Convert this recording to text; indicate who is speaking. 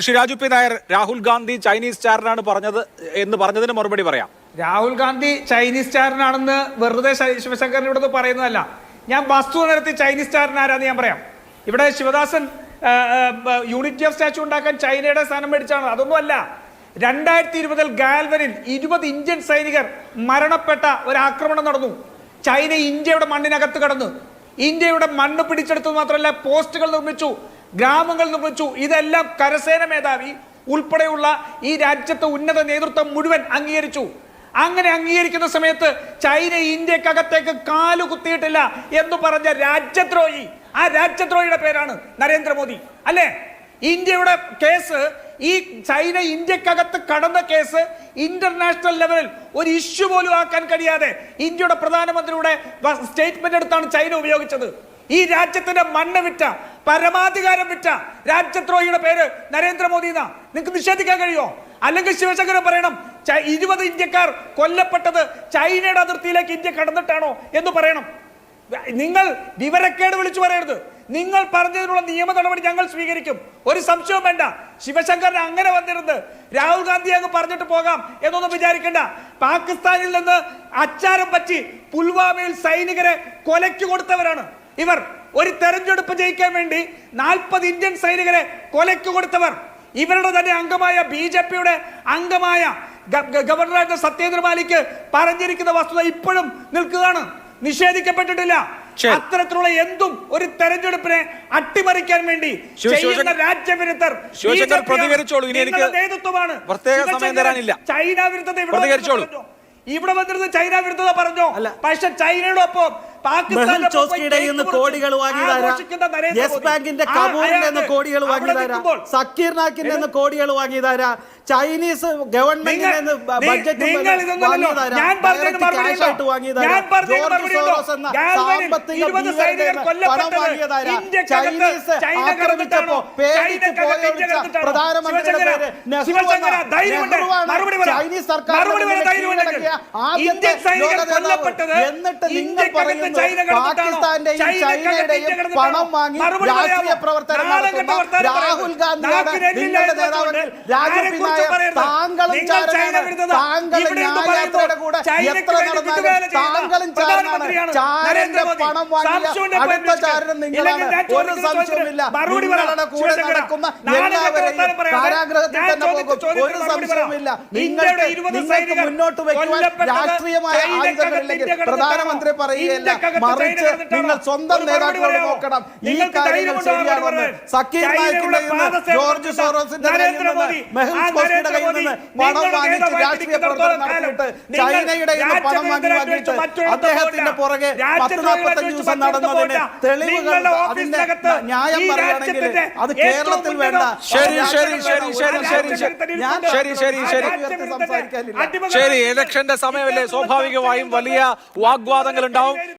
Speaker 1: Shri Raju P Nair Rahul Gandhi Chinese ചാരനാണ് പറഞ്ഞത് എന്ന് പറഞ്ഞതിന് മറുപടി പറയാം. രാഹുൽ
Speaker 2: ഗാന്ധി ചൈനീസ് ചാരനാണെന്ന് വെറുതെ ശ- ശിവശങ്കറിനോട് പറയുന്നതല്ല. ഞാൻ വസ്തു നിരത്തി ചൈനീസ് ചാരൻ ആരാന്ന് ഞാൻ പറയാം. ഇവിടെ ശിവദാസൻ യൂണിറ്റി ഓഫ് സ്റ്റാച്യു ഉണ്ടാക്കാൻ ചൈനയുടെ സ്ഥാനം മേടിച്ചാണ് അതൊന്നുമല്ല. രണ്ടായിരത്തി ഇരുപതിൽ ഗാൽവനിൽ ഇരുപത് ഇന്ത്യൻ സൈനികർ മരണപ്പെട്ട ഒരു ആക്രമണം നടന്നു. ചൈന ഇന്ത്യയുടെ മണ്ണിനകത്ത് കടന്നു. ഇന്ത്യയുടെ മണ്ണ് പിടിച്ചെടുത്തത് മാത്രമല്ല പോസ്റ്റുകൾ നിർമ്മിച്ചു. ഗ്രാമങ്ങൾ നിർമ്മിച്ചു ഇതെല്ലാം കരസേന മേധാവി ഉൾപ്പെടെയുള്ള ഈ രാജ്യത്തെ ഉന്നത നേതൃത്വം മുഴുവൻ അംഗീകരിച്ചു. അങ്ങനെ അംഗീകരിക്കുന്ന സമയത്ത് ചൈന ഇന്ത്യക്കകത്തേക്ക് കാലു കുത്തിയിട്ടില്ല എന്ന് പറഞ്ഞ രാജ്യദ്രോഹി. ആ രാജ്യദ്രോഹിയുടെ പേരാണ് നരേന്ദ്രമോദി. അല്ലേ? ഇന്ത്യയുടെ കേസ് ഈ ചൈന ഇന്ത്യക്കകത്ത് കടന്ന കേസ് ഇന്റർനാഷണൽ ലെവലിൽ ഒരു ഇഷ്യൂ പോലും ആക്കാൻ കഴിയാതെ ഇന്ത്യയുടെ പ്രധാനമന്ത്രിയുടെ സ്റ്റേറ്റ്മെന്റ് എടുത്താണ് ചൈന ഉപയോഗിച്ചത്. ഈ രാജ്യത്തിന്റെ മണ്ണ് വിറ്റ പരമാധികാരം വിറ്റ രാജ്യദ്രോഹിയുടെ പേര് നരേന്ദ്രമോദി എന്നാ. നിങ്ങൾക്ക് നിഷേധിക്കാൻ കഴിയുമോ? അല്ലെങ്കിൽ ശിവശങ്കരൻ പറയണം ഇരുപത് ഇന്ത്യക്കാർ കൊല്ലപ്പെട്ടത് ചൈനയുടെ അതിർത്തിയിലേക്ക് ഇന്ത്യ കടന്നിട്ടാണോ എന്ന് പറയണം. നിങ്ങൾ വിവരക്കേട് വിളിച്ചു പറയരുത്. നിങ്ങൾ പറഞ്ഞതിനുള്ള നിയമ നടപടി ഞങ്ങൾ സ്വീകരിക്കും. ഒരു സംശയവും വേണ്ട. ശിവശങ്കരൻ അങ്ങനെ വന്നിരുന്നത് രാഹുൽ ഗാന്ധി അങ്ങ് പറഞ്ഞിട്ട് പോകാം എന്നൊന്നും വിചാരിക്കണ്ട. പാകിസ്ഥാനിൽ നിന്ന് അച്ചാരം പറ്റി പുൽവാമയിൽ സൈനികരെ കൊലയ്ക്ക് കൊടുത്തവരാണ് ഇവർ. ഒരു തെരഞ്ഞെടുപ്പ് ജയിക്കാൻ വേണ്ടി നാൽപ്പത് ഇന്ത്യൻ സൈനികരെ കൊലയ്ക്ക് കൊടുത്തവർ. ഇവരുടെ തന്നെ അംഗമായ ബി ജെ പിയുടെ അംഗമായ ഗവർണറായിരുന്ന സത്യേന്ദ്ര മാലിക്ക് പറഞ്ഞിരിക്കുന്ന വസ്തുത ഇപ്പോഴും നിൽക്കുകയാണ്. നിഷേധിക്കപ്പെട്ടിട്ടില്ല. അത്തരത്തിലുള്ള എന്തും ഒരു തെരഞ്ഞെടുപ്പിനെ അട്ടിമറിക്കാൻ വേണ്ടി ചെയ്യുന്ന രാജ്യവിരുദ്ധർ നേതൃത്വമാണ്. ചൈന വിരുദ്ധത ഇവിടെ ഇവിടെ വന്നിരുന്ന് ചൈന വിരുദ്ധത പറഞ്ഞോ. പക്ഷെ ചൈനയുടെ ഒപ്പം
Speaker 3: കോടികൾ വാങ്ങിയതാരാ യെസ് ബാങ്കിന്റെ കപൂറിന്റെ കോടികൾ വാങ്ങിയതാരാ സക്കീർ നാക്കിന്റെ കോടികൾ വാങ്ങിയതാരാ ചൈനീസ് ഗവൺമെന്റിൽ
Speaker 2: ഇന്ത്യക്കകത്ത്
Speaker 3: ചൈനീസ് ആക്രമിച്ചപ്പോ പേടിച്ച്? പ്രധാനമന്ത്രിയുടെ പേര് ചൈനീസ് സർക്കാർ ആദ്യത്തെ എന്നിട്ട് നിങ്ങൾ? പാകിസ്ഥാന്റെയും ചൈനയുടെയും പണം വാങ്ങി രാഷ്ട്രീയ പ്രവർത്തനം നടത്തുന്ന രാഹുൽ. ഗാന്ധിയാണ് നിങ്ങളുടെ
Speaker 2: നേതാവ്
Speaker 3: താങ്കളും ന്യായയാത്രയുടെ കൂടെ എത്ര
Speaker 2: വേണ്ടി
Speaker 3: നടന്നാലും താങ്കളും ചാരനാണ്.
Speaker 2: പ്രധാനമന്ത്രിയാണ്
Speaker 3: ചാരന്റെ പണം വാങ്ങിയ
Speaker 2: സംശയമുണ്ടെങ്കിൽ
Speaker 3: അടുത്ത ചാരനും നിങ്ങളാണ്. ഒരു
Speaker 2: സംശയമില്ല.
Speaker 3: നിങ്ങളുടെ കൂടെ നടക്കുന്ന
Speaker 2: നാളെ കണ്ട
Speaker 3: എല്ലാവരെയും കാരാഗ്രഹത്തിൽ തന്നെ പോകും. ഒരു
Speaker 2: മറുപടി പറ.
Speaker 3: സംശയവുമില്ല.
Speaker 2: ഇന്ത്യയുടെ
Speaker 3: നിങ്ങൾക്ക് നിങ്ങൾക്ക് മുന്നോട്ട് വെക്കുവാൻ രാഷ്ട്രീയമായ ആയുധങ്ങളില്ലെങ്കിൽ പ്രധാനമന്ത്രി പറയുകയല്ല. മറിച്ച് നിങ്ങൾ സ്വന്തം നേതാക്കളോട് നോക്കണം. ഈ കാര്യങ്ങൾ ശരിയാണെന്ന്? സക്കീർ നായിക്കിന്റെ ജോർജ് സോറോസിന്റെ കയ്യിൽ കയ്യിൽ നിന്ന് പണം വാങ്ങിച്ച് രാഷ്ട്രീയ
Speaker 2: ഇരിക്കുന്നിടത്തോളം
Speaker 3: പ്രവർത്തനം നടത്തിയിട്ട് ചൈനയുടെ നിന്ന് പണം വാങ്ങി വാങ്ങിയിട്ട് അദ്ദേഹത്തിന്റെ പുറകെ പത്ത് നാൽപ്പത്തഞ്ച് ദിവസം നടന്നതിന് തെളിവുകൾ അതിന്റെ ന്യായം പറയുകയാണെങ്കിൽ അത് കേരളത്തിൽ വേണ്ട.
Speaker 1: ശരി, ശരി, ശരി, ശരി, ശരി. ശരി, ശരി, ശരി. ശരി. ഇലക്ഷന്റെ സമയമല്ലേ? സ്വാഭാവികമായും വലിയ വാഗ്വാദങ്ങൾ ഉണ്ടാവും